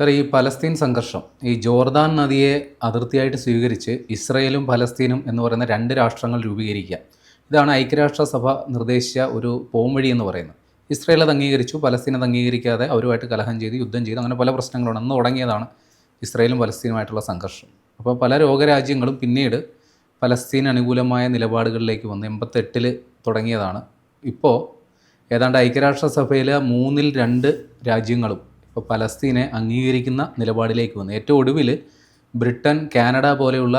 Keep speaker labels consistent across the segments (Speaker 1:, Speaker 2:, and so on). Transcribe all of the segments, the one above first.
Speaker 1: Sir ഈ Palestine സംഘർഷം ഈ ജോർദാൻ നദിയെ അതിർത്തിയായിട്ട് സ്വീകരിച്ച് ഇസ്രയേലും പലസ്തീനും എന്ന് പറയുന്ന രണ്ട് രാഷ്ട്രങ്ങൾ രൂപീകരിക്കുക. ഇതാണ് ഐക്യരാഷ്ട്രസഭ നിർദ്ദേശിച്ച ഒരു പോംവഴി എന്ന് പറയുന്നത്. ഇസ്രയേൽ അത് അംഗീകരിച്ചു പലസ്തീൻ അത് അംഗീകരിക്കാതെ അവരുമായിട്ട് കലഹം ചെയ്ത് യുദ്ധം ചെയ്ത് അങ്ങനെ പല പ്രശ്നങ്ങളുണ്ട്. അന്ന് തുടങ്ങിയതാണ് ഇസ്രയേലും പലസ്തീനുമായിട്ടുള്ള സംഘർഷം. അപ്പോൾ പല രോഗരാജ്യങ്ങളും പിന്നീട് പലസ്തീൻ അനുകൂലമായ നിലപാടുകളിലേക്ക് വന്ന്. എൺപത്തെട്ടിൽ തുടങ്ങിയതാണ്. ഇപ്പോൾ ഏതാണ്ട് ഐക്യരാഷ്ട്രസഭയിലെ മൂന്നിൽ രണ്ട് രാജ്യങ്ങളും ഇപ്പോൾ പലസ്തീനെ അംഗീകരിക്കുന്ന നിലപാടിലേക്ക് വന്നു. ഏറ്റവും ഒടുവിൽ ബ്രിട്ടൻ കാനഡ പോലെയുള്ള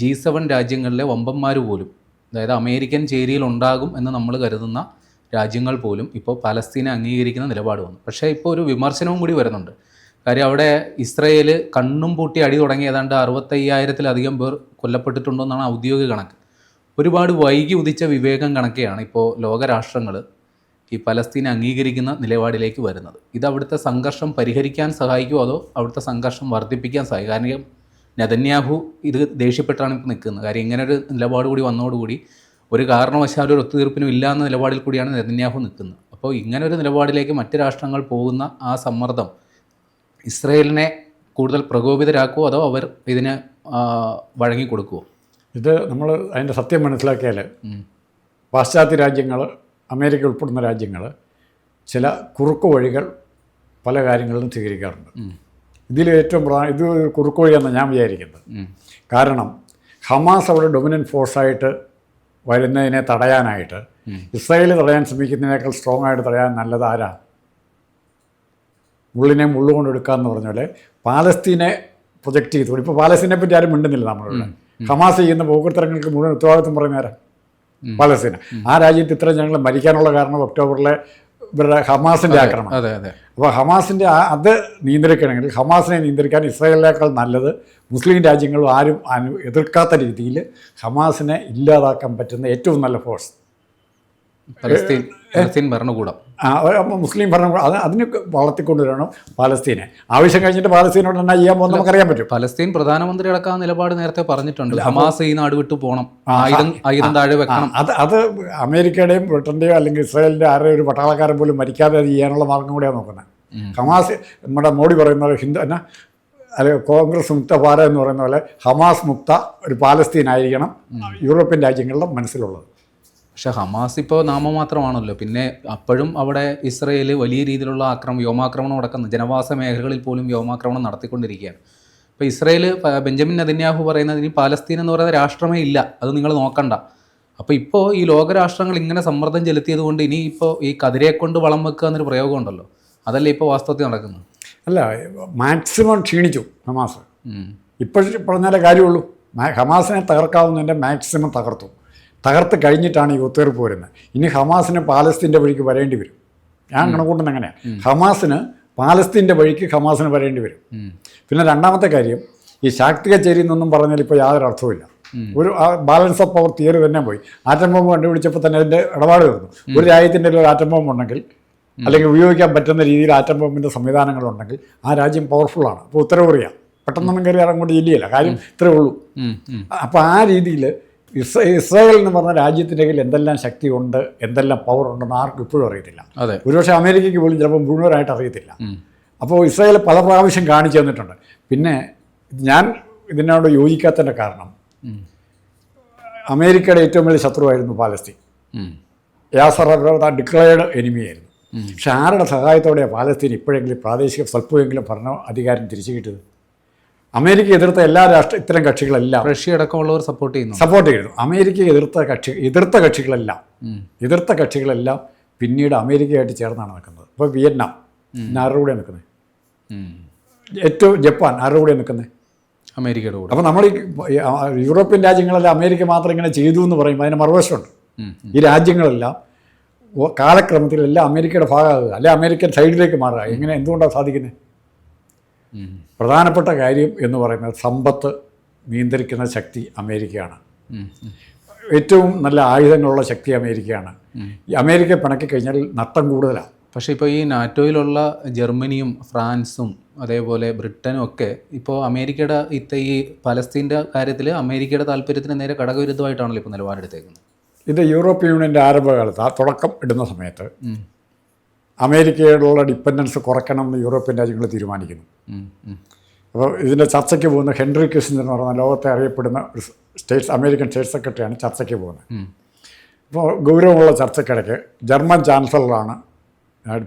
Speaker 1: ജി സെവൻ രാജ്യങ്ങളിലെ വമ്പന്മാർ പോലും അതായത് അമേരിക്കൻ ചേരിയിൽ ഉണ്ടാകും എന്ന് നമ്മൾ കരുതുന്ന രാജ്യങ്ങൾ പോലും ഇപ്പോൾ പലസ്തീനെ അംഗീകരിക്കുന്ന നിലപാട് വന്നു. പക്ഷേ ഇപ്പോൾ ഒരു വിമർശനവും കൂടി വരുന്നുണ്ട്. കാര്യം അവിടെ ഇസ്രയേൽ കണ്ണും പൂട്ടി അടി തുടങ്ങി ഏതാണ്ട് അറുപത്തയ്യായിരത്തിലധികം പേർ കൊല്ലപ്പെട്ടിട്ടുണ്ടെന്നാണ് ഔദ്യോഗിക കണക്ക്. ഒരുപാട് വൈകി ഉദിച്ച വിവേകം കണക്കെയാണ് ഇപ്പോൾ ലോകരാഷ്ട്രങ്ങൾ ഈ പലസ്തീനെ അംഗീകരിക്കുന്ന നിലപാടിലേക്ക് വരുന്നത്. ഇത് അവിടുത്തെ സംഘർഷം പരിഹരിക്കാൻ സഹായിക്കുമോ അതോ അവിടുത്തെ സംഘർഷം വർദ്ധിപ്പിക്കാൻ സഹായിക്കും? കാരണം നെതന്യാഹു ഇത് ദേഷ്യപ്പെട്ടാണ് ഇപ്പോൾ നിൽക്കുന്നത്. കാര്യം ഇങ്ങനെ ഒരു നിലപാട് കൂടി വന്നതോടുകൂടി ഒരു കാരണവശാലും ഒരു ഒത്തുതീർപ്പിനും ഇല്ല എന്ന നിലപാടിൽ കൂടിയാണ് നെതന്യാഹു നിൽക്കുന്നത്. അപ്പോൾ ഇങ്ങനെ ഒരു നിലപാടിലേക്ക് മറ്റ് രാഷ്ട്രങ്ങൾ പോകുന്ന ആ സമ്മർദ്ദം ഇസ്രയേലിനെ കൂടുതൽ പ്രകോപിതരാക്കുമോ അതോ അവർ ഇതിന് വഴങ്ങിക്കൊടുക്കുമോ
Speaker 2: ഇത് നമ്മൾ അതിന്റെ സത്യം മനസ്സിലാക്കിയാൽ പാശ്ചാത്യ രാജ്യങ്ങൾ അമേരിക്ക ഉൾപ്പെടുന്ന രാജ്യങ്ങൾ ചില കുറുക്കു വഴികൾ പല കാര്യങ്ങളിലും സ്വീകരിക്കാറുണ്ട്. ഇതിൽ ഏറ്റവും പ്രധാന ഇത് കുറുക്കു വഴിയാണെന്ന് ഞാൻ വിചാരിക്കുന്നത്. കാരണം ഹമാസ് അവിടെ ഡൊമിനന്റ് ഫോഴ്സായിട്ട് വരുന്നതിനെ തടയാനായിട്ട് ഇസ്രായേൽ തടയാൻ ശ്രമിക്കുന്നതിനേക്കാൾ സ്ട്രോങ് ആയിട്ട് തടയാൻ നല്ലത് ആരാ? മുള്ളിനെ മുള്ളുകൊണ്ട് എടുക്കാമെന്ന് പറഞ്ഞ പോലെ പാലസ്തീനെ പ്രൊജക്റ്റ് ചെയ്തു. ഇപ്പോൾ പാലസ്തീനെ പറ്റി ആരും മിണ്ടുന്നില്ല നമ്മളിവിടെ ഹമാസ് ചെയ്യുന്ന ഭൂകൃത്തരങ്ങൾക്ക് മുഴുവൻ ഉത്തരവാദിത്വം പറയുന്നവരാ. പാലസ്തീന. ആ രാജ്യത്ത് ഇത്ര ജനങ്ങൾ മരിക്കാനുള്ള കാരണം ഒക്ടോബറിലെ ഇവരുടെ ഹമാസിന്റെ ആക്രമണം.
Speaker 1: അതെ അതെ.
Speaker 2: അപ്പോൾ ഹമാസിന്റെ അത് നിയന്ത്രിക്കണമെങ്കിൽ ഹമാസിനെ നിയന്ത്രിക്കാൻ ഇസ്രായേലിനേക്കാൾ നല്ലത് മുസ്ലിം രാജ്യങ്ങളും ആരും അനു എതിർക്കാത്ത രീതിയിൽ ഹമാസിനെ ഇല്ലാതാക്കാൻ പറ്റുന്ന ഏറ്റവും നല്ല ഫോഴ്സ്
Speaker 1: പലസ്തീൻ. പലസ്തീൻ ഭരണകൂടം.
Speaker 2: മുസ്ലിം ഭരണകൂടം. അത് അതിന് വളർത്തിക്കൊണ്ടുവരണം പാലസ്തീനെ ആവശ്യം കഴിഞ്ഞിട്ട് പാലസ്തീനോട് എന്നാ ചെയ്യാൻ പോകുന്നത് നമുക്കറിയാൻ പറ്റും.
Speaker 1: പലസ്തീൻ പ്രധാനമന്ത്രി അടക്കം നിലപാട് നേരത്തെ പറഞ്ഞിട്ടുണ്ട്. ഹമാസ് ഈ നാട് വിട്ടു പോകണം ആയിരം ആയിരം താഴെ വെക്കണം.
Speaker 2: അത് അത് അമേരിക്കയുടെയും ബ്രിട്ടന്റെയോ അല്ലെങ്കിൽ ഇസ്രായേലിന്റെ ആരുടെ ഒരു പട്ടാളക്കാരൻ പോലും മരിക്കാതെ അത് ചെയ്യാനുള്ള മാർഗം കൂടിയാണ് നോക്കുന്നത്. ഹമാസ് നമ്മുടെ മോഡി പറയുന്ന പോലെ ഹിന്ദു എന്നാ അല്ലെ കോൺഗ്രസ് മുക്ത ഭാരത് എന്ന് പറയുന്ന പോലെ ഹമാസ് മുക്ത ഒരു പാലസ്തീൻ ആയിരിക്കണം യൂറോപ്യൻ രാജ്യങ്ങളുടെ മനസ്സിലുള്ളത്.
Speaker 1: പക്ഷെ ഹമാസ് ഇപ്പോൾ നാമമാത്രമാണല്ലോ പിന്നെ അപ്പോഴും അവിടെ ഇസ്രയേൽ വലിയ രീതിയിലുള്ള ആക്രമണം വ്യോമാക്രമണം നടക്കുന്നു ജനവാസ മേഖലകളിൽ പോലും വ്യോമാക്രമണം നടത്തിക്കൊണ്ടിരിക്കുകയാണ്. ഇപ്പോൾ ഇസ്രയേൽ ബെഞ്ചമിൻ നദന്യാഹു പറയുന്നത് ഇനി പാലസ്തീൻ എന്ന് പറയുന്ന രാഷ്ട്രമേ ഇല്ല. അത് നിങ്ങൾ നോക്കണ്ട. അപ്പോൾ ഇപ്പോൾ ഈ ലോകരാഷ്ട്രങ്ങൾ ഇങ്ങനെ സമ്മർദ്ദം ചെലുത്തിയത് കൊണ്ട് ഇനി ഇപ്പോൾ ഈ കതിരെ കൊണ്ട് വളം വെക്കുക എന്നൊരു പ്രയോഗമുണ്ടല്ലോ അതല്ലേ ഇപ്പോൾ വാസ്തവത്തിൽ നടക്കുന്നത്?
Speaker 2: അല്ല മാക്സിമം ക്ഷീണിച്ചു ഹമാസ്. ഇപ്പോഴും പറഞ്ഞാലേ കാര്യമുള്ളൂ. ഹമാസിനെ തകർക്കാവുന്നതിന്റെ മാക്സിമം തകർത്തു. തകർത്ത് കഴിഞ്ഞിട്ടാണ് ഈ ഒത്തുതീർപ്പ് വരുന്നത് ഇനി ഹമാസിന് പാലസ്തീന്റെ വഴിക്ക് വരേണ്ടി വരും. ഞാൻ കണക്കൂട്ടുന്നത് എങ്ങനെയാണ് ഹമാസിന് പാലസ്തീന്റെ വഴിക്ക് ഹമാസിന് വരേണ്ടി വരും. പിന്നെ രണ്ടാമത്തെ കാര്യം ഈ ശാക്തിക ചേരി എന്നൊന്നും പറഞ്ഞാൽ ഇപ്പോൾ യാതൊരു അർത്ഥവുമില്ല ഒരു ബാലൻസ് ഓഫ് പവർ തിയറി തന്നെ പോയി. ആറ്റം ബോംബ് കണ്ടുപിടിച്ചപ്പോൾ തന്നെ അതിന്റെ ഇടപാട് തീർന്നു. ഒരു രാജ്യത്തിന്റെ ഒരു ആറ്റം ബോംബ് ഉണ്ടെങ്കിൽ അല്ലെങ്കിൽ ഉപയോഗിക്കാൻ പറ്റുന്ന രീതിയിൽ ആറ്റം ബോംബിന്റെ സംവിധാനങ്ങളുണ്ടെങ്കിൽ ആ രാജ്യം പവർഫുള്ളാണ് അപ്പോൾ ഉത്തര കൊറിയ പെട്ടെന്നൊന്നും കയറി അങ്ങോട്ട് ഇല്ലയില്ല കാര്യം ഇത്രേ ഉള്ളൂ. അപ്പോൾ ആ രീതിയിൽ ഇസ്ര ഇസ്രായേൽ എന്ന് പറഞ്ഞ രാജ്യത്തിന്റെ കയ്യിൽ എന്തെല്ലാം ശക്തിയുണ്ട് എന്തെല്ലാം പവർ ഉണ്ടെന്ന് ആർക്കും ഇപ്പോഴും അറിയത്തില്ല.
Speaker 1: അതെ.
Speaker 2: ഒരുപക്ഷെ അമേരിക്കയ്ക്ക് പോലും ചിലപ്പോൾ മുഴുവനായിട്ട് അറിയത്തില്ല. അപ്പോൾ ഇസ്രായേൽ പല പ്രാവശ്യം കാണിച്ചു തന്നിട്ടുണ്ട്. പിന്നെ ഞാൻ ഇതിനോട് യോജിക്കാത്തതിന്റെ കാരണം അമേരിക്കയുടെ ഏറ്റവും വലിയ ശത്രുവായിരുന്നു പാലസ്തീൻ. യാസർ ഡിക്ലയേർഡ് എനിമിയായിരുന്നു പക്ഷെ ആരുടെ സഹായത്തോടെയാണ് പാലസ്തീൻ ഇപ്പോഴെങ്കിലും പ്രാദേശിക സ്വല്പമെങ്കിലും ഭരണ അധികാരം തിരിച്ചു കിട്ടിയത്? അമേരിക്ക എതിർത്ത എല്ലാ രാഷ്ട്ര ഇത്തരം കക്ഷികളെല്ലാം
Speaker 1: റഷ്യ അടക്കമുള്ളവർ സപ്പോർട്ട് ചെയ്യുന്നു.
Speaker 2: സപ്പോർട്ട് ചെയ്യുന്നു അമേരിക്ക എതിർത്ത കക്ഷി എതിർത്ത കക്ഷികളെല്ലാം എതിർത്ത കക്ഷികളെല്ലാം പിന്നീട് അമേരിക്കയായിട്ട് ചേർന്നാണ് നിൽക്കുന്നത്. ഇപ്പോൾ വിയറ്റ്നാം ആരുടെ കൂടെ നിൽക്കുന്നത്? ഏറ്റവും ജപ്പാൻ ആരുടെ കൂടെ നിൽക്കുന്നത്?
Speaker 1: അമേരിക്കയുടെ കൂടെ.
Speaker 2: അപ്പോൾ നമ്മൾ ഈ യൂറോപ്യൻ രാജ്യങ്ങളെല്ലാം അമേരിക്ക മാത്രം ഇങ്ങനെ ചെയ്തു എന്ന് പറയുമ്പോൾ അതിന് മറുവശമുണ്ട്. ഈ രാജ്യങ്ങളെല്ലാം കാലക്രമത്തിൽ എല്ലാം അമേരിക്കയുടെ ഭാഗമാകുക അല്ലെ അമേരിക്കൻ സൈഡിലേക്ക് മാറുക. എങ്ങനെ എന്തുകൊണ്ടാണ് സാധിക്കുന്നത്. പ്രധാനപ്പെട്ട കാര്യം എന്ന് പറയുന്നത് സമ്പത്ത് നിയന്ത്രിക്കുന്ന ശക്തി അമേരിക്കയാണ്. ഏറ്റവും നല്ല ആയുധങ്ങളുള്ള ശക്തി അമേരിക്കയാണ് ഈ അമേരിക്ക പിണക്കി കഴിഞ്ഞാൽ നഷ്ടം കൂടുതലാണ്
Speaker 1: പക്ഷേ ഇപ്പോൾ ഈ നാറ്റോയിലുള്ള ജർമ്മനിയും ഫ്രാൻസും അതേപോലെ ബ്രിട്ടനും ഒക്കെ ഇപ്പോൾ അമേരിക്കയുടെ ഇത്ത ഈ പലസ്തീന്റെ കാര്യത്തിൽ അമേരിക്കയുടെ താല്പര്യത്തിന് നേരെ ഘടകവിരുദ്ധമായിട്ടാണല്ലോ ഇപ്പോൾ നിലപാടെടുത്തേക്കുന്നത്
Speaker 2: ഇത് യൂറോപ്യൻ യൂണിയന്റെ ആരംഭകാലത്ത് ആ തുടക്കം ഇടുന്ന സമയത്ത്. അമേരിക്കയോടുള്ള ഡിപ്പെൻഡൻസ് കുറയ്ക്കണം എന്ന് യൂറോപ്യൻ രാജ്യങ്ങൾ തീരുമാനിക്കുന്നു. അപ്പോൾ ഇതിന്റെ ചർച്ചയ്ക്ക് പോകുന്ന ഹെൻറി കിസിഞ്ചർ എന്ന് പറയുന്ന ലോകത്തെ അറിയപ്പെടുന്ന ഒരു സ്റ്റേറ്റ്സ് അമേരിക്കൻ സ്റ്റേറ്റ് സെക്രട്ടറിയാണ് ചർച്ചയ്ക്ക് പോകുന്നത്. അപ്പോൾ ഗൗരവമുള്ള ചർച്ചയ്ക്കിടയ്ക്ക് ജർമ്മൻ ചാൻസലറാണ്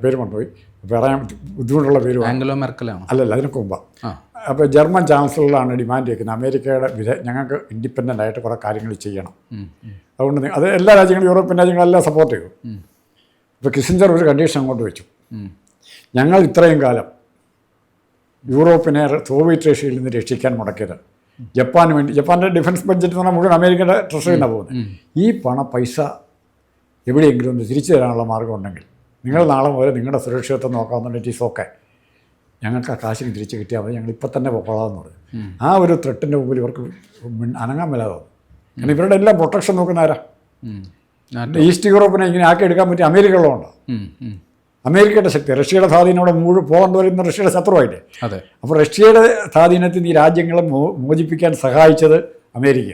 Speaker 2: പേര് കൊണ്ടുപോയി പറയാൻ ബുദ്ധിമുട്ടുള്ള പേര്
Speaker 1: ആംഗ്ലോ മെർക്കലാണ്.
Speaker 2: അല്ലല്ല അതിനൊക്കെ
Speaker 1: മുമ്പ്.
Speaker 2: അപ്പോൾ ജർമ്മൻ ചാൻസലറാണ് ഡിമാൻഡ് ചെയ്യുന്നത്. അമേരിക്കയുടെ വിധ ഞങ്ങൾക്ക് ഇൻഡിപെൻഡന്റ് ആയിട്ട് കുറേ കാര്യങ്ങൾ ചെയ്യണം. അതുകൊണ്ട് അത് എല്ലാ രാജ്യങ്ങളും യൂറോപ്യൻ രാജ്യങ്ങളെല്ലാം സപ്പോർട്ട് ചെയ്യും
Speaker 1: ഉം.
Speaker 2: ഇപ്പോൾ കിസിഞ്ചർ ഒരു കണ്ടീഷൻ അങ്ങോട്ട് വെച്ചു. ഞങ്ങൾ ഇത്രയും കാലം യൂറോപ്പിനെ സോവിയറ്റ് റഷ്യയിൽ നിന്ന് രക്ഷിക്കാൻ മുടക്കിയത്. ജപ്പാന് വേണ്ടി ജപ്പാന്റെ ഡിഫൻസ് ബഡ്ജറ്റ് എന്ന് പറഞ്ഞാൽ മുഴുവൻ അമേരിക്കയുടെ ട്രഷറിയിൽ നിന്നാണ് പോകുന്നത് ഈ പണ പൈസ എവിടെയെങ്കിലും ഒന്ന് തിരിച്ചു തരാനുള്ള മാർഗം ഉണ്ടെങ്കിൽ നിങ്ങൾ നാളെ മുതൽ നിങ്ങളുടെ സുരക്ഷിതത്വം നോക്കാവുന്ന ഈസ് ഓക്കെ ഞങ്ങൾക്ക് ആ കാശിന് തിരിച്ച് കിട്ടിയാൽ മതി ഞങ്ങൾ ഇപ്പം തന്നെ പൊക്കോളാമെന്ന് പറഞ്ഞു. ആ ഒരു ത്രെട്ടിന്റെ മുമ്പിൽ ഇവർക്ക് അനങ്ങാൻ മേലാതെ കാരണം ഇവരുടെ എല്ലാം പ്രൊട്ടക്ഷൻ നോക്കുന്ന ആരാ. ഈസ്റ്റ് യൂറോപ്പിനെ ഇങ്ങനെ ആക്കി എടുക്കാൻ പറ്റിയ അമേരിക്ക ഉള്ളതുകൊണ്ടാണ്
Speaker 1: ഉം, ഉം.
Speaker 2: അമേരിക്കയുടെ ശക്തി റഷ്യയുടെ സ്വാധീനം അവിടെ മുഴുവൻ പോകാൻ വരുന്ന റഷ്യയുടെ ശത്രുവായില്ലേ?
Speaker 1: അതെ.
Speaker 2: അപ്പോൾ റഷ്യയുടെ സ്വാധീനത്തിൽ ഈ രാജ്യങ്ങളെ മോചിപ്പിക്കാൻ സഹായിച്ചത്
Speaker 1: അമേരിക്ക.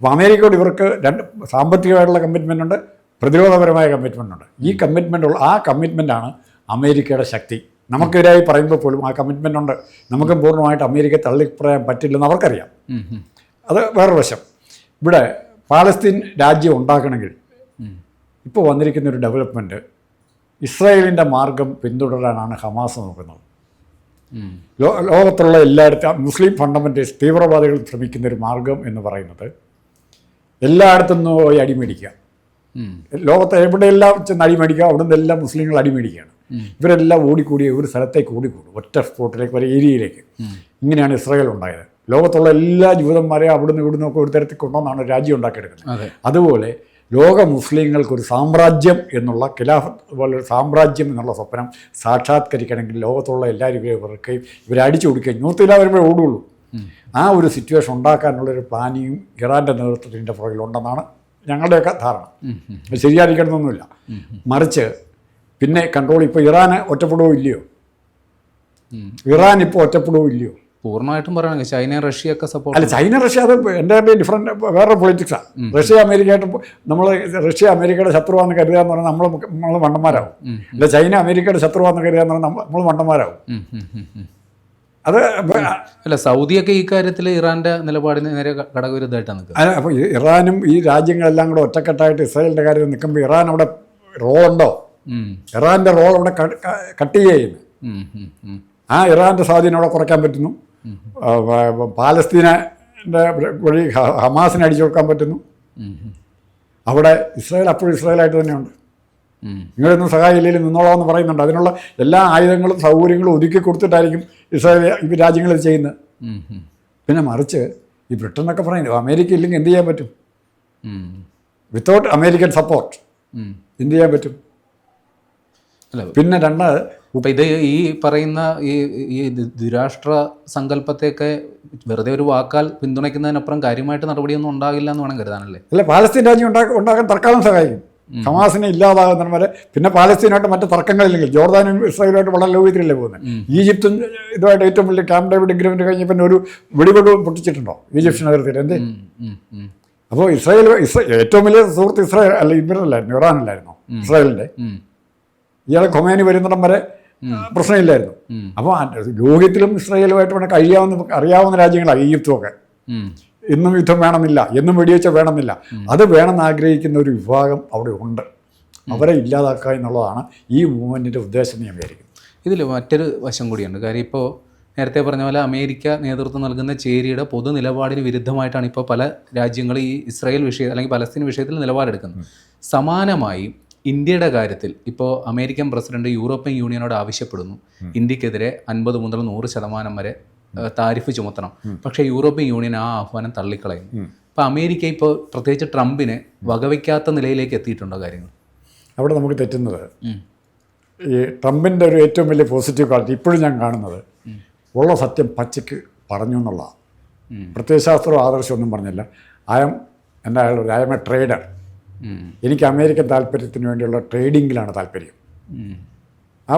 Speaker 2: അപ്പോൾ അമേരിക്കയോട് ഇവർക്ക് രണ്ട് സാമ്പത്തികമായിട്ടുള്ള കമ്മിറ്റ്മെന്റ് ഉണ്ട് പ്രതിരോധപരമായ കമ്മിറ്റ്മെന്റ് ഉണ്ട്. ഈ കമ്മിറ്റ്മെന്റ് ഉള്ള ആ കമ്മിറ്റ്മെന്റാണ് അമേരിക്കയുടെ ശക്തി. നമുക്കെതിരായി പറയുമ്പോൾ പോലും ആ കമ്മിറ്റ്മെന്റ് ഉണ്ട്. നമുക്കും പൂർണമായിട്ട് അമേരിക്ക തള്ളിപ്പറയാൻ പറ്റില്ലെന്ന് അവർക്കറിയാം. അത് വേറൊരു വശം. ഇവിടെ പാലസ്തീൻ രാജ്യം ഉണ്ടാക്കണമെങ്കിൽ. ഇപ്പോൾ വന്നിരിക്കുന്ന ഒരു ഡെവലപ്മെന്റ് ഇസ്രായേലിന്റെ മാർഗം പിന്തുടരാനാണ് ഹമാസ് നോക്കുന്നത്. ലോകത്തുള്ള എല്ലായിടത്തും മുസ്ലിം ഫണ്ടമെന്റേഴ്സ് തീവ്രവാദികൾ ശ്രമിക്കുന്ന ഒരു മാർഗം എന്ന് പറയുന്നത് എല്ലായിടത്തു നിന്നും പോയി അടിമേടിക്കുക ലോകത്തെ എവിടെയെല്ലാം ചെന്ന് അടിമേടിക്കുക അവിടെ നിന്നെല്ലാം മുസ്ലിങ്ങൾ അടിമേടിക്കുകയാണ് ഇവരെല്ലാം ഓടിക്കൂടി ഒരു സ്ഥലത്തേക്ക് ഓടിക്കൂടും ഒറ്റ സ്പോട്ടിലേക്ക് ഒരു ഏരിയയിലേക്ക്. ഇങ്ങനെയാണ് ഇസ്രായേൽ ഉണ്ടായത്. ലോകത്തുള്ള എല്ലാ ജൂതന്മാരെയും അവിടുന്ന് ഇവിടുന്ന് ഒക്കെ ഒരു തരത്തിൽ കൊണ്ടുവന്നാണ് രാജ്യം ഉണ്ടാക്കിയെടുക്കുന്നത്.
Speaker 1: അതെ.
Speaker 2: അതുപോലെ ലോക മുസ്ലിങ്ങൾക്കൊരു സാമ്രാജ്യം എന്നുള്ള ഖിലാഫത്ത് പോലൊരു സാമ്രാജ്യം എന്നുള്ള സ്വപ്നം സാക്ഷാത്കരിക്കണമെങ്കിൽ ലോകത്തുള്ള എല്ലാവരും ഇവരെ ഇവരടിച്ചു കൊടുക്കുകയും ന്യൂത്തില വരുമ്പോഴേ ഓടുള്ളൂ. ആ ഒരു സിറ്റുവേഷൻ ഉണ്ടാക്കാനുള്ളൊരു പ്ലാനിങ്ങും ഇറാന്റെ നേതൃത്വത്തിന്റെ പുറകിലുണ്ടെന്നാണ് ഞങ്ങളുടെയൊക്കെ ധാരണ. ശരിയായിരിക്കണമെന്നൊന്നുമില്ല. മറിച്ച് പിന്നെ കൺട്രോൾ ഇപ്പോൾ ഇറാന് ഒറ്റപ്പെടുവോ ഇല്ലയോ? ഇറാൻ ഇപ്പോൾ ഒറ്റപ്പെടുവോ ഇല്ലയോ?
Speaker 1: പൂർണമായിട്ടും പറയണമെങ്കിൽ ചൈന റഷ്യ ഒക്കെ സപ്പോർട്ട്
Speaker 2: അല്ല ചൈന റഷ്യ അത് എന്റെ ഡിഫറെന്റ് വേറെ പൊളിറ്റിക്സാണ് റഷ്യ അമേരിക്കയായിട്ട് നമ്മൾ റഷ്യ അമേരിക്കയുടെ ശത്രുവാന്ന് കരുതുക എന്ന് പറഞ്ഞാൽ നമ്മൾ നമ്മൾ മണ്ടന്മാരാവും. അല്ല ചൈന അമേരിക്കയുടെ ശത്രുവാന്ന് കരുതുക എന്ന് പറഞ്ഞാൽ നമ്മൾ
Speaker 1: ഉം.
Speaker 2: അത്
Speaker 1: അല്ല സൗദിയൊക്കെ ഈ കാര്യത്തിൽ ഇറാന്റെ നിലപാടിന് നേരെ ഘടകവിരുദ്ധമായിട്ടാണ് നിൽക്കുന്നത്
Speaker 2: അപ്പോൾ ഇറാനും ഈ രാജ്യങ്ങളെല്ലാം കൂടെ ഒറ്റക്കെട്ടായിട്ട് ഇസ്രായേലിന്റെ കാര്യത്തിൽ നിൽക്കുമ്പോൾ ഇറാൻ അവിടെ റോൾ
Speaker 1: ഉണ്ടോ
Speaker 2: ഇറാന്റെ റോൾ അവിടെ കട്ട് ചെയ്യുന്നു. ആ ഇറാന്റെ സ്വാധീനം അവിടെ കുറയ്ക്കാൻ പറ്റുന്നു. ആ, പ- പാലസ്തീനന്റെ വഴി ഹമാസിനെ അടിച്ചു കൊടുക്കാൻ പറ്റുന്നു. അവിടെ ഇസ്രായേൽ അപ്പോഴും ഇസ്രായേലായിട്ട് തന്നെയുണ്ട്. നിങ്ങളൊന്നും സഹായില്ലെങ്കിൽ നിന്നോളാമെന്ന് പറയുന്നുണ്ട്. അതിനുള്ള എല്ലാ ആയുധങ്ങളും സൗകര്യങ്ങളും ഒതുക്കി കൊടുത്തിട്ടായിരിക്കും ഇസ്രായേൽ ഈ രാജ്യങ്ങൾ ഇത് ചെയ്യുന്നത്. പിന്നെ മറിച്ച് ഈ ബ്രിട്ടൻ എന്നൊക്കെ പറയുന്നത് അമേരിക്ക ഇല്ലെങ്കിൽ എന്ത് ചെയ്യാൻ പറ്റും? Without American support. എന്ത് ചെയ്യാൻ പറ്റും? പിന്നെ രണ്ട്
Speaker 1: ഇത് ഈ പറയുന്ന ഈ ഈ ദുരാഷ്ട്ര സങ്കല്പത്തെയൊക്കെ വെറുതെ ഒരു വാക്കാൽ പിന്തുണയ്ക്കുന്നതിനപ്പുറം കാര്യമായിട്ട് നടപടിയൊന്നും ഉണ്ടാകില്ല എന്ന് വേണം കരുതാനല്ലേ?
Speaker 2: അല്ല പാലസ്തീൻ രാജ്യം ഉണ്ടാക്കാൻ ഉണ്ടാക്കാൻ തർക്കാലം സഹായിക്കും. ഹമാസിനെ ഇല്ലാതാകുന്ന വരെ പിന്നെ പാലസ്തീനായിട്ട് മറ്റ് തർക്കങ്ങളില്ലെങ്കിൽ ജോർദാനും ഇസ്രായേലുമായിട്ട് വളരെ ലോകത്തിലല്ലേ പോകുന്നത് ഈജിപ്തും ഇതുമായിട്ട് ഏറ്റവും വലിയ ക്യാമ്പ് ഡേവിഡ് എഗ്രിമെന്റ് കഴിഞ്ഞ പിന്നെ ഒരു വെടിവെട് പൊട്ടിച്ചിട്ടുണ്ടോ? ഈജിപ്ഷ്യൻ അതിർത്തിയിൽ എന്ത്? അപ്പോൾ ഇസ്രായേൽ ഇസ്രേ ഏറ്റവും വലിയ സുഹൃത്ത് ഇസ്രായേൽ അല്ല ഇവരല്ലായിരുന്നു ഇറാനല്ലായിരുന്നു
Speaker 1: ഇസ്രായേലിന്റെ
Speaker 2: ഇയാളെ കൊമേനി വരുന്നിടം വരെ പ്രശ്നമില്ലായിരുന്നു. അപ്പോൾ ലോകത്തിലും ഇസ്രായേലുമായിട്ട് വേണം കഴിയാവുന്ന അറിയാവുന്ന രാജ്യങ്ങളാണ് ഈജിപ്തുമൊക്കെ.
Speaker 1: ഇന്നും
Speaker 2: എന്നും യുദ്ധം വേണമെന്നില്ല എന്നും വെടിവെച്ച വേണമെന്നില്ല. അത് വേണമെന്ന് ആഗ്രഹിക്കുന്ന ഒരു വിഭാഗം അവിടെ ഉണ്ട്. അവരെ ഇല്ലാതാക്കുക എന്നുള്ളതാണ് ഈ മൂവ്മെന്റിന്റെ ഉദ്ദേശം ഞാൻ വിചാരിക്കുന്നു.
Speaker 1: ഇതിൽ മറ്റൊരു വശം കൂടിയുണ്ട്. കാര്യം ഇപ്പോൾ നേരത്തെ പറഞ്ഞ പോലെ അമേരിക്ക നേതൃത്വം നൽകുന്ന ചേരിയുടെ പൊതു നിലപാടിന് വിരുദ്ധമായിട്ടാണ് ഇപ്പോൾ പല രാജ്യങ്ങളും ഈ ഇസ്രായേൽ വിഷയ അല്ലെങ്കിൽ പലസ്തീൻ വിഷയത്തിൽ നിലപാടെടുക്കുന്നത്. സമാനമായി ഇന്ത്യയുടെ കാര്യത്തിൽ ഇപ്പോൾ അമേരിക്കൻ പ്രസിഡന്റ് യൂറോപ്യൻ യൂണിയനോട് ആവശ്യപ്പെടുന്നു. ഇന്ത്യക്കെതിരെ അൻപത് മുതൽ നൂറ് ശതമാനം വരെ താരിഫ് ചുമത്തണം. പക്ഷേ യൂറോപ്യൻ യൂണിയൻ ആ ആഹ്വാനം തള്ളിക്കളയുന്നു. അപ്പോൾ അമേരിക്ക ഇപ്പോൾ പ്രത്യേകിച്ച് ട്രംപിനെ വകവയ്ക്കാത്ത നിലയിലേക്ക് എത്തിയിട്ടുണ്ടോ കാര്യങ്ങൾ?
Speaker 2: അവിടെ നമുക്ക് തെറ്റുന്നത്. ഈ ട്രംപിന്റെ ഒരു ഏറ്റവും വലിയ പോസിറ്റീവ് ക്വാളിറ്റി ഇപ്പോഴും ഞാൻ കാണുന്നത്. ഉള്ള സത്യം പച്ചയ്ക്ക് പറഞ്ഞു എന്നുള്ളതാണ്. പ്രത്യയശാസ്ത്രവും ആദർശമൊന്നും പറഞ്ഞില്ല. ആയം എന്റെ അയാൾ ഒരു എം എ ട്രേഡർ. എനിക്ക് അമേരിക്കൻ താല്പര്യത്തിന് വേണ്ടിയുള്ള ട്രേഡിങ്ങിലാണ് താല്പര്യം. ആ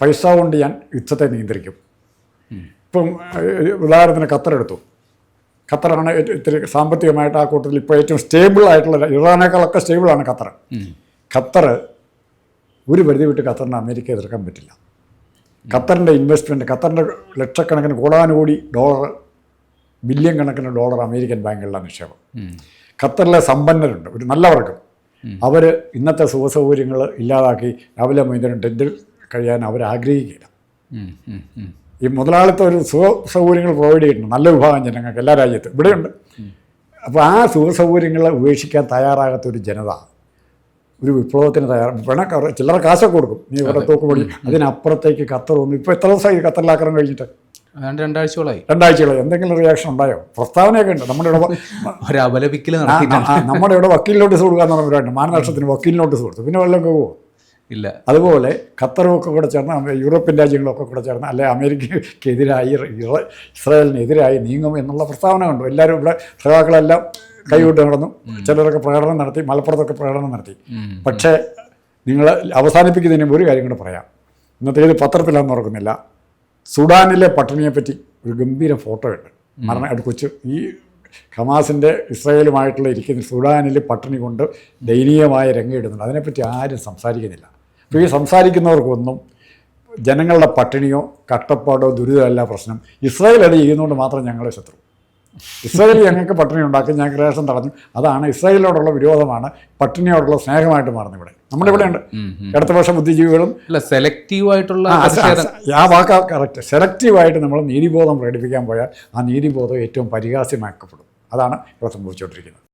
Speaker 2: പൈസ കൊണ്ട് ഞാൻ യുദ്ധത്തെ നിയന്ത്രിക്കും. ഇപ്പം ഉദാഹരണത്തിന് ഖത്തറെടുത്തു ഖത്തറാണ് ഇത്തിരി സാമ്പത്തികമായിട്ട് ആ കൂട്ടത്തിൽ ഇപ്പോൾ ഏറ്റവും സ്റ്റേബിൾ ആയിട്ടുള്ള ഇറാനേക്കാളൊക്കെ സ്റ്റേബിളാണ് ഖത്തർ. ഖത്തർ ഒരു പരിധി വിട്ട് ഖത്തറിന് അമേരിക്ക എതിർക്കാൻ പറ്റില്ല. ഖത്തറിന്റെ ഇൻവെസ്റ്റ്മെന്റ് ഖത്തറിന്റെ ലക്ഷക്കണക്കിന് കോടാനുകൂടി ഡോളർ ബില്യൺ കണക്കിന് ഡോളർ അമേരിക്കൻ ബാങ്കുകളിലാണ് നിക്ഷേപം. ഖത്തറിലെ സമ്പന്നരുണ്ട് ഒരു നല്ല വർഗം. അവർ ഇന്നത്തെ സുഖസൗകര്യങ്ങൾ ഇല്ലാതാക്കി രാവിലെ മൈതാനം ടെന്റിൽ കഴിയാൻ അവർ ആഗ്രഹിക്കില്ല. ഈ മുതലാളിത്ത ഒരു സുഖ സൗകര്യങ്ങൾ പ്രൊവൈഡ് ചെയ്യുന്നുണ്ട്. നല്ല വിഭാഗം ജനങ്ങൾക്ക് എല്ലാ രാജ്യത്തും. ഇവിടെയുണ്ട്. അപ്പോൾ ആ സുഖ സൗകര്യങ്ങളെ ഉപേക്ഷിക്കാൻ തയ്യാറാകാത്ത ഒരു ജനത ഒരു വിപ്ലവത്തിന് തയ്യാറ. വേണം ചിലർ കാശൊക്കെ കൊടുക്കും. നീ ഇവിടെ തോക്കുപൊടി അതിനപ്പുറത്തേക്ക് ഖത്തർ ഒന്നും ഇപ്പോൾ എത്ര ദിവസമായി ഖത്തറിൽ ആക്രമണം കഴിഞ്ഞിട്ട്?
Speaker 1: രണ്ടാഴ്ചകളായി
Speaker 2: രണ്ടാഴ്ചകളോ എന്തെങ്കിലും റിയാക്ഷൻ ഉണ്ടായോ? പ്രസ്താവനയൊക്കെ ഉണ്ട്. നമ്മുടെ ഇവിടെ
Speaker 1: ഒരു അപലപിക്കൽ
Speaker 2: നമ്മുടെ ഇവിടെ വക്കീൽ നോട്ടീസ് കൊടുക്കാന്ന് പറഞ്ഞ പരിപാടി മാനനഷ്ടത്തിന് വക്കീൽ നോട്ടീസ് കൊടുത്തു. പിന്നെ വല്ലതും പോകുമോ
Speaker 1: ഇല്ല.
Speaker 2: അതുപോലെ ഖത്തറുമൊക്കെ കൂടെ ചേർന്ന് യൂറോപ്യൻ രാജ്യങ്ങളൊക്കെ കൂടെ ചേർന്ന് അല്ലെ അമേരിക്കയ്ക്കെതിരായി ഇസ്രായേലിനെതിരായി നീങ്ങും എന്നുള്ള പ്രസ്താവന കണ്ടു. എല്ലാവരും ഇവിടെ സഖാക്കളെല്ലാം കൈവിട്ട് നടന്നു. ചിലരൊക്കെ പ്രകടനം നടത്തി. മലപ്പുറത്തൊക്കെ പ്രകടനം നടത്തി. പക്ഷേ നിങ്ങൾ അവസാനിപ്പിക്കുന്നതിന് മുമ്പ് ഒരു കാര്യം കൂടെ പറയാം. ഇന്നത്തെ ഇത് പത്രത്തിലാണെന്ന് ഓർക്കുന്നില്ല. സുഡാനിലെ പട്ടിണിയെപ്പറ്റി ഒരു ഗംഭീര ഫോട്ടോ ഉണ്ട് മരണ അത് കൊച്ചു ഈ ഹമാസിന്റെ ഇസ്രായേലുമായിട്ടുള്ള ഇരിക്കുന്ന സുഡാനിൽ പട്ടിണി കൊണ്ട് ദയനീയമായ രംഗയിടുന്നുണ്ട് അതിനെപ്പറ്റി ആരും സംസാരിക്കുന്നില്ല. അപ്പോൾ ഈ സംസാരിക്കുന്നവർക്കൊന്നും ജനങ്ങളുടെ പട്ടിണിയോ കട്ടപ്പാടോ ദുരിതമല്ല പ്രശ്നം. ഇസ്രായേൽ അത് ചെയ്യുന്നതുകൊണ്ട് മാത്രം ഞങ്ങളുടെ ശത്രു. ഇസ്രായേൽ ഞങ്ങൾക്ക് പട്ടിണി ഉണ്ടാക്കി ഞങ്ങൾക്ക് റേഷൻ തടഞ്ഞു അതാണ് ഇസ്രായേലിനോടുള്ള വിരോധമാണ് പട്ടിണിയോടുള്ള സ്നേഹമായിട്ട് മാറുന്നത് ഇവിടെ നമ്മുടെ ഇവിടെ ഉണ്ട്. ഇടതുപക്ഷ ബുദ്ധിജീവികളും
Speaker 1: സെലക്റ്റീവ് ആയിട്ടുള്ള
Speaker 2: ആ വാക്ക് കറക്റ്റ് സെലക്റ്റീവായിട്ട് നമ്മൾ നീതിബോധം പ്രകടിപ്പിക്കാൻ പോയാൽ ആ നീതിബോധം ഏറ്റവും പരിഹാസ്യമാക്കപ്പെടും അതാണ് ഇവിടെ സംഭവിച്ചുകൊണ്ടിരിക്കുന്നത്